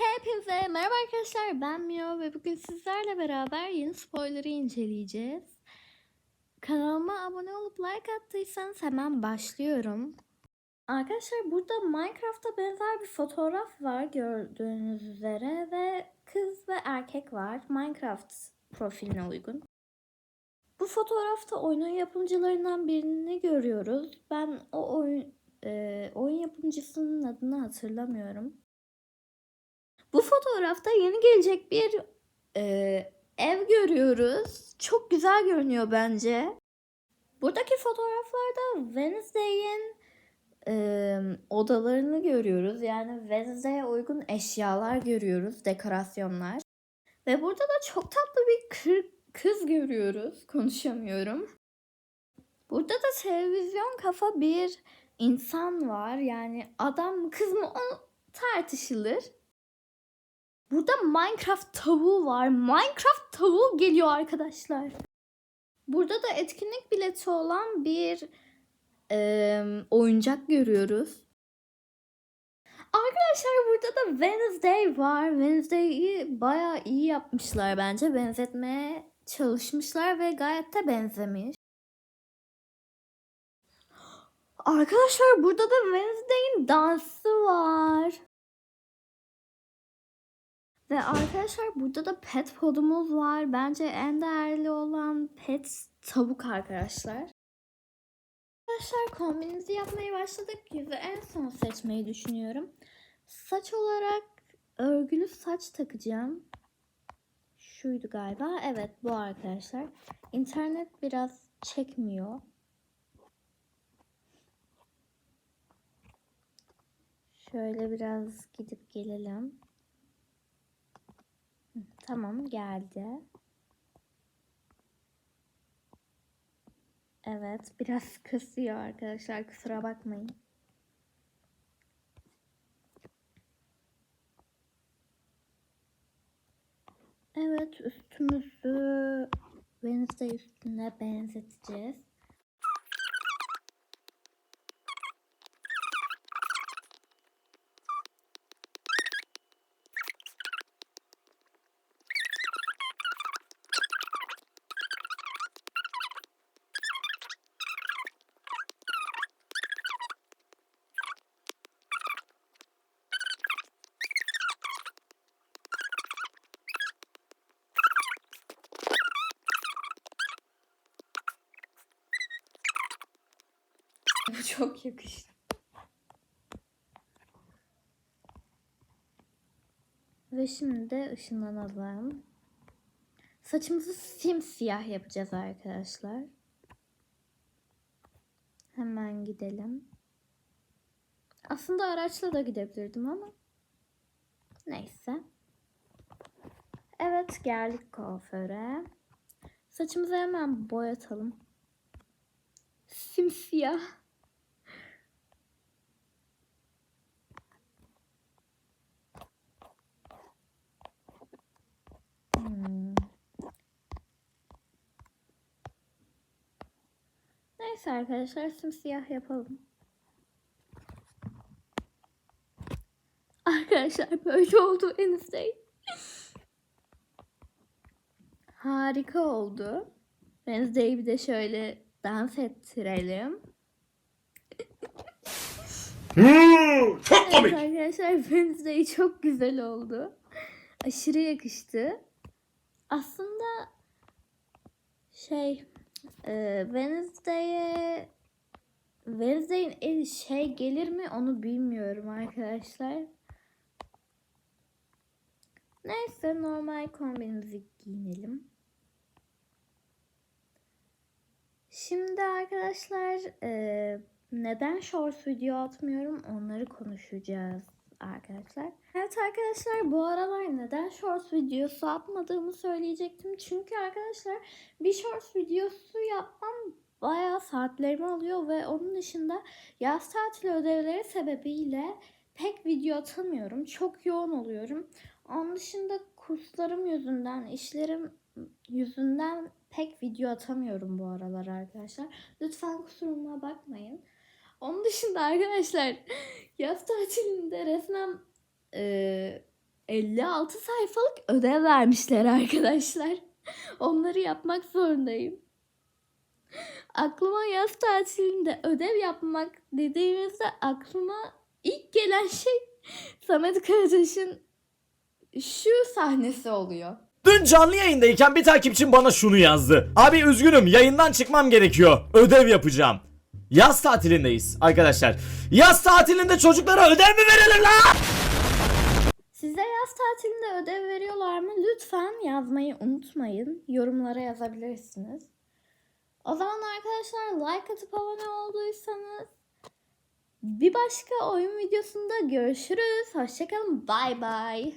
Hepinize merhaba arkadaşlar ben Mio ve bugün sizlerle beraber yeni spoiler'ı inceleyeceğiz. Kanalıma abone olup like attıysanız hemen başlıyorum. Arkadaşlar burada Minecraft'a benzer bir fotoğraf var gördüğünüz üzere ve kız ve erkek var Minecraft profiline uygun. Bu fotoğrafta oyunun yapımcılarından birini görüyoruz. Ben o oyun e, oyun yapımcısının adını hatırlamıyorum. Bu fotoğrafta yeni gelecek bir e, ev görüyoruz. Çok güzel görünüyor bence. Buradaki fotoğraflarda Wednesday'in e, odalarını görüyoruz. Yani Wednesday'e uygun eşyalar görüyoruz, dekorasyonlar. Ve burada da çok tatlı bir kır- kız görüyoruz. Konuşamıyorum. Burada da televizyon kafa bir insan var. Yani adam mı kız mı o tartışılır. Burada Minecraft tavuğu var. Minecraft tavuğu geliyor arkadaşlar. Burada da etkinlik bileti olan bir eee, oyuncak görüyoruz. Arkadaşlar burada da Wednesday var. Wednesday'i bayağı iyi yapmışlar bence. Benzetmeye çalışmışlar ve gayet de benzemiş. Arkadaşlar burada da Wednesday'in dansı Ve arkadaşlar burada da pet podumuz var. Bence en değerli olan pet tavuk arkadaşlar. Arkadaşlar kombinimizi yapmaya başladık. Yüzü en son seçmeyi düşünüyorum. Saç olarak örgülü saç takacağım. Şuydu galiba. Evet bu arkadaşlar. İnternet biraz çekmiyor. Şöyle biraz gidip gelelim. Tamam geldi. Evet biraz kısıyor arkadaşlar kusura bakmayın. Evet üstümüzü Wednesday üstüne benzeteceğiz. Bu çok yakıştı. Ve şimdi de ışınlanalım. Saçımızı simsiyah yapacağız arkadaşlar. Hemen gidelim. Aslında araçla da gidebilirdim ama. Neyse. Evet geldik kuaföre. Saçımızı hemen boyatalım. Simsiyah. Neyse arkadaşlar simsiyah yapalım. Arkadaşlar böyle oldu Wednesday. Harika oldu. Wednesday'i bir de şöyle dans ettirelim. Hmm, çok Evet komik. arkadaşlar Wednesday çok güzel oldu. Aşırı yakıştı. Aslında şey e, Wednesday'e Wednesday'in eli şey gelir mi onu bilmiyorum arkadaşlar. Neyse normal kombinimizi giyinelim. Şimdi arkadaşlar e, neden short video atmıyorum onları konuşacağız arkadaşlar. Evet arkadaşlar bu aralar neden short videosu atmadığımı söyleyecektim. Çünkü arkadaşlar bir short videosu yapmam bayağı saatlerimi alıyor ve onun dışında yaz tatili ödevleri sebebiyle pek video atamıyorum. Çok yoğun oluyorum. Onun dışında kurslarım yüzünden, işlerim yüzünden pek video atamıyorum bu aralar arkadaşlar. Lütfen kusuruma bakmayın. Onun dışında arkadaşlar yaz tatilinde resmen e, 56 sayfalık ödev vermişler arkadaşlar. Onları yapmak zorundayım. Aklıma yaz tatilinde ödev yapmak dediğimizde aklıma ilk gelen şey Samet Karataş'ın şu sahnesi oluyor. Dün canlı yayındayken bir takipçim bana şunu yazdı. Abi üzgünüm yayından çıkmam gerekiyor. Ödev yapacağım. Yaz tatilindeyiz arkadaşlar. Yaz tatilinde çocuklara ödev mi verilir lan? Size yaz tatilinde ödev veriyorlar mı? Lütfen yazmayı unutmayın. Yorumlara yazabilirsiniz. O zaman arkadaşlar like atıp abone olduysanız bir başka oyun videosunda görüşürüz. Hoşçakalın. Bay bay.